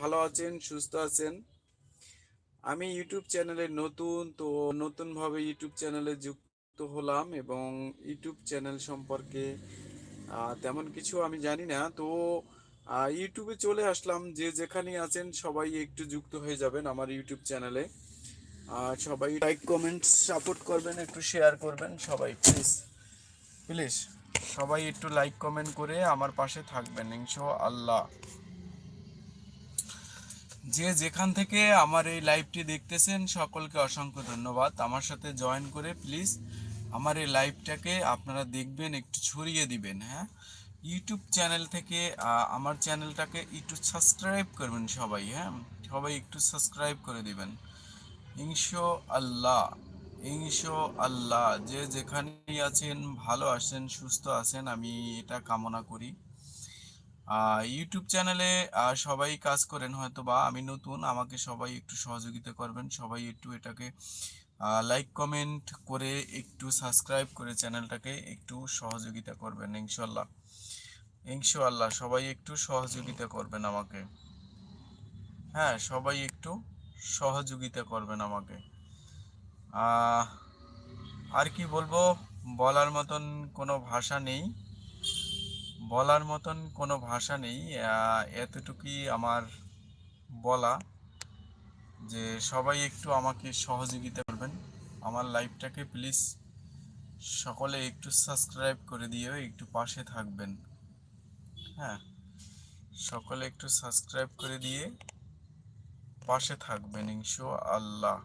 ভালো আছেন, সুস্থ আছেন? আমি ইউটিউব চ্যানেলে নতুন, তো নতুনভাবে ইউটিউব চ্যানেলে যুক্ত হলাম এবং ইউটিউব চ্যানেল সম্পর্কে তেমন কিছু আমি জানি না। তো ইউটিউবে চলে আসলাম। যে যেখানে আছেন, সবাই একটু যুক্ত হয়ে যাবেন আমার ইউটিউব চ্যানেলে। আর সবাই লাইক কমেন্ট সাপোর্ট করবেন, একটু শেয়ার করবেন, সবাই প্লিজ প্লিজ সবাই একটু লাইক কমেন্ট করে আমার পাশে থাকবেন ইনশো আল্লাহ যে যেখান থেকে আমার এই লাইভটি দেখতেছেন, সকলকে অসংখ্য ধন্যবাদ। আমার সাথে জয়েন করে প্লিজ আমার এই লাইভটাকে আপনারা দেখবেন, একটু ছড়িয়ে দিবেন হ্যাঁ? ইউটিউব চ্যানেল থেকে আমার চ্যানেলটাকে একটু সাবস্ক্রাইব করবেন সবাই হ্যাঁ? সবাই একটু সাবস্ক্রাইব করে দিবেন। ইনশো আল্লাহ ইনশো আল্লাহ যে যেখানেই আছেন, ভালো আছেন, সুস্থ আছেন, আমি এটা কামনা করি। ইউটিউব চ্যানেলে সবাই কাজ করেন হয়তো বা আমি নতুন, আমাকে সবাই একটু সহযোগিতা করবেন। সবাই একটু এটাকে লাইক কমেন্ট করে একটু সাবস্ক্রাইব করে চ্যানেলটাকে একটু সহযোগিতা করবেন ইনশাল্লাহ ইনশাল্লাহ সবাই একটু সহযোগিতা করবেন আমাকে। হ্যাঁ সবাই একটু সহযোগিতা করবেন আমাকে। আর কি বলব? বলার মতন কোনো ভাষা নেই। বলার মতন কোনো ভাষা নেই। এতটুকুই আমার বলা যে সবাই একটু আমাকে সহযোগিতা করবেন। আমার লাইভটাকে প্লিজ সকলে একটু সাবস্ক্রাইব করে দিও, একটু পাশে থাকবেন। হ্যাঁ সকলে একটু সাবস্ক্রাইব করে দিয়ে পাশে থাকবেন ইনশো আল্লাহ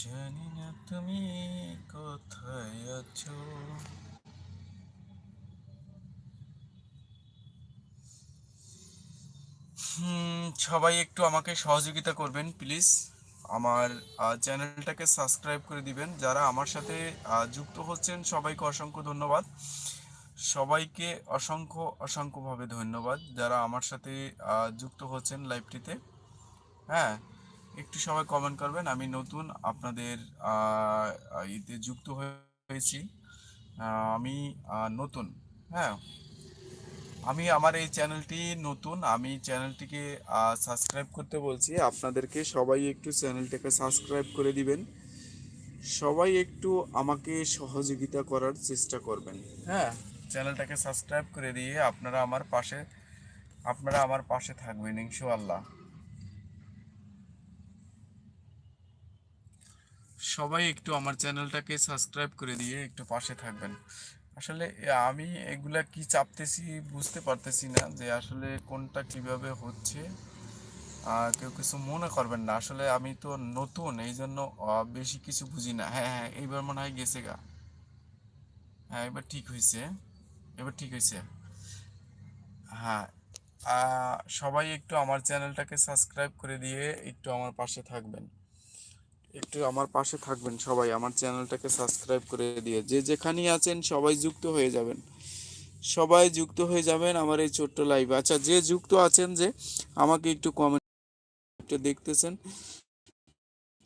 জানি না তুমি কোথায় আছো? সবাই একটু আমাকে সহযোগিতা করবেন, প্লিজ। আমার চ্যানেলটাকে সাবস্ক্রাইব করে দিবেন। যারা আমার সাথে যুক্ত হচ্ছেন, সবাইকে অসংখ্য ধন্যবাদ। সবাইকে অসংখ্য, অসংখ্যভাবে ধন্যবাদ। যারা আমার সাথে যুক্ত হচ্ছেন লাইভটিতে হ্যাঁ একটু সবাই কমেন্ট করবেন। আমি নতুন আপনাদের ইতে যুক্ত হয়েছি। আমি নতুন হ্যাঁ। আমি আমার এই চ্যানেলটি নতুন। আমি চ্যানেলটিকে সাবস্ক্রাইব করতে বলছি। আপনাদেরকে সবাই একটু চ্যানেলটাকে সাবস্ক্রাইব করে দিবেন। সবাই একটু আমাকে সহযোগিতা করার চেষ্টা করবেন হ্যাঁ। চ্যানেলটাকে সাবস্ক্রাইব করে দিয়ে আপনারা আমার পাশে, আপনারা আমার পাশে থাকবেন, ইনশাআল্লাহ। সবাই একটু আমার চ্যানেলটাকে সাবস্ক্রাইব করে দিয়ে একটু পাশে থাকবেন। আসলে আমি এগুলা কি চাপতেছি বুঝতে পারতেছি না যে আসলে কোনটা কীভাবে হচ্ছে। কেউ কিছু মনে করবেন না। আসলে আমি তো নতুন এই জন্য বেশি কিছু বুঝি না। হ্যাঁ হ্যাঁ এইবার মনে হয় গেছে গা। হ্যাঁ এবার ঠিক হয়েছে এবার ঠিক হয়েছে হ্যাঁ সবাই একটু আমার চ্যানেলটাকে সাবস্ক্রাইব করে দিয়ে একটু আমার পাশে থাকবেন। একটু আমার পাশে থাকবেন সবাই, আমার চ্যানেলটাকে সাবস্ক্রাইব করে দিয়ে। যে যেখানেই আছেন সবাই যুক্ত হয়ে যাবেন। সবাই যুক্ত হয়ে যাবেন আমার এই ছোট্ট লাইভ আচ্ছা যে যুক্ত আছেন যে, আমাকে একটু কমেন্ট দেখতেছেন,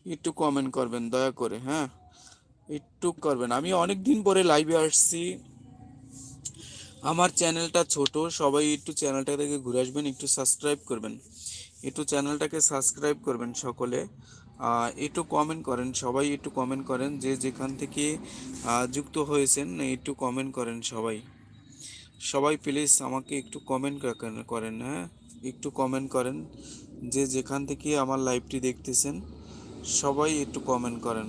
একটু কমেন্ট করবেন, দয়া করে হ্যাঁ? একটু করবেন। আমি অনেক দিন পরে লাইভে আসছি। আমার চ্যানেলটা ছোট, সবাই একটু চ্যানেলটা থেকে ঘুরে আসবেন, একটু সাবস্ক্রাইব করবেন। একটু চ্যানেলটাকে সাবস্ক্রাইব করবেন সকলে। একটু কমেন্ট করেন, সবাই একটু কমেন্ট করেন, যে যেখান থেকে যুক্ত হয়েছেন, একটু কমেন্ট করেন সবাই। সবাই প্লিজ আমাকে একটু কমেন্ট করেন হ্যাঁ? একটু কমেন্ট করেন, যে যেখান থেকে আমার লাইভটি দেখতেছেন, সবাই একটু কমেন্ট করেন।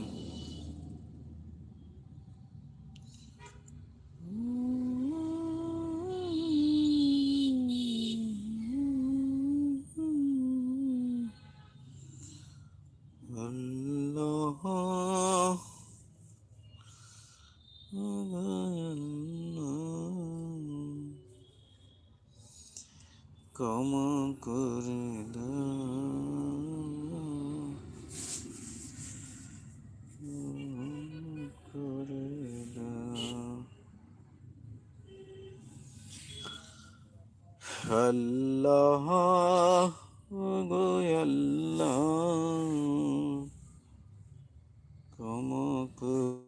আল্লাহ গো আল্লাহ কম করে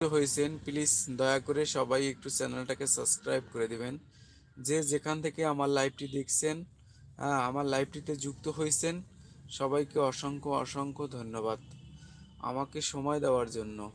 হয়েছেন প্লিজ দয়া করে সবাই একটু চ্যানেলটাকে সাবস্ক্রাইব করে দিবেন। যে যেখান থেকে আমার লাইভটি দেখছেন হ্যাঁ, আমার লাইভটিতে যুক্ত হয়েছেন, সবাইকে অসংখ্য অসংখ্য ধন্যবাদ। আমাকে সময় দেওয়ার জন্য।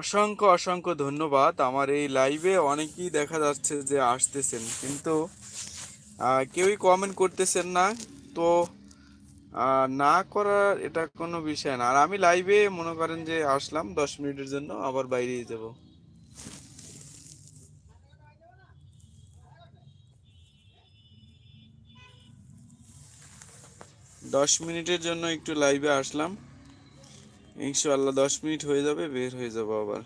অসংখ্য অসংখ্য ধন্যবাদ। আমার এই লাইভে অনেকেই দেখা যাচ্ছে যে আসতেছেন, কিন্তু কেউই কমেন্ট করতেছেন না। তো না করার এটা কোনো বিষয় না। আর আমি লাইভে মনে করেন যে আসলাম দশ মিনিটের জন্য, আবার বাইরে যাব। দশ মিনিটের জন্য একটু লাইভে আসলাম। ইনশাআল্লাহ দশ মিনিট হয়ে যাবে বের হয়ে যাব আবার।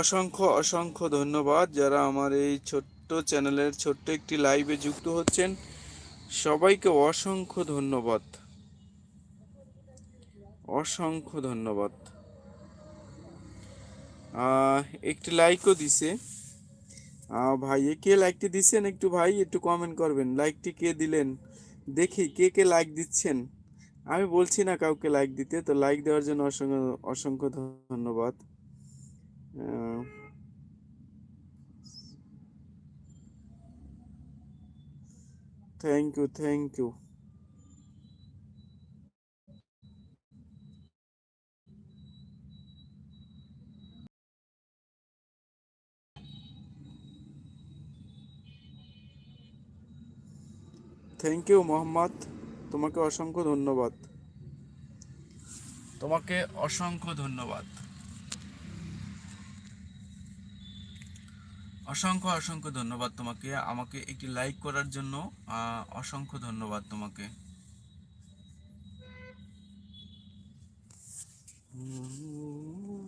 অসংখ্য অসংখ্য ধন্যবাদ যারা আমার এই ছোট্ট চ্যানেলের ছোট্ট একটি লাইভে যুক্ত হচ্ছেন। সবাইকে অসংখ্য ধন্যবাদ। অসংখ্য ধন্যবাদ। একটি লাইকও দিছে। ভাই কে লাইকটি দিচ্ছেন একটু ভাই? একটু কমেন্ট করবেন। লাইকটি কে দিলেন? দেখি কে কে লাইক দিচ্ছেন। আমি বলছি না কাউকে লাইক দিতে, তো লাইক দেওয়ার জন্য অসংখ্য অসংখ্য ধন্যবাদ। Thank you thank you thank you Muhammad তোমাকে অসংখ্য ধন্যবাদ। তোমাকে অসংখ্য ধন্যবাদ। অসংখ্য অসংখ্য ধন্যবাদ তোমাকে আমাকে একটি লাইক করার জন্য অসংখ্য ধন্যবাদ তোমাকে Ooh.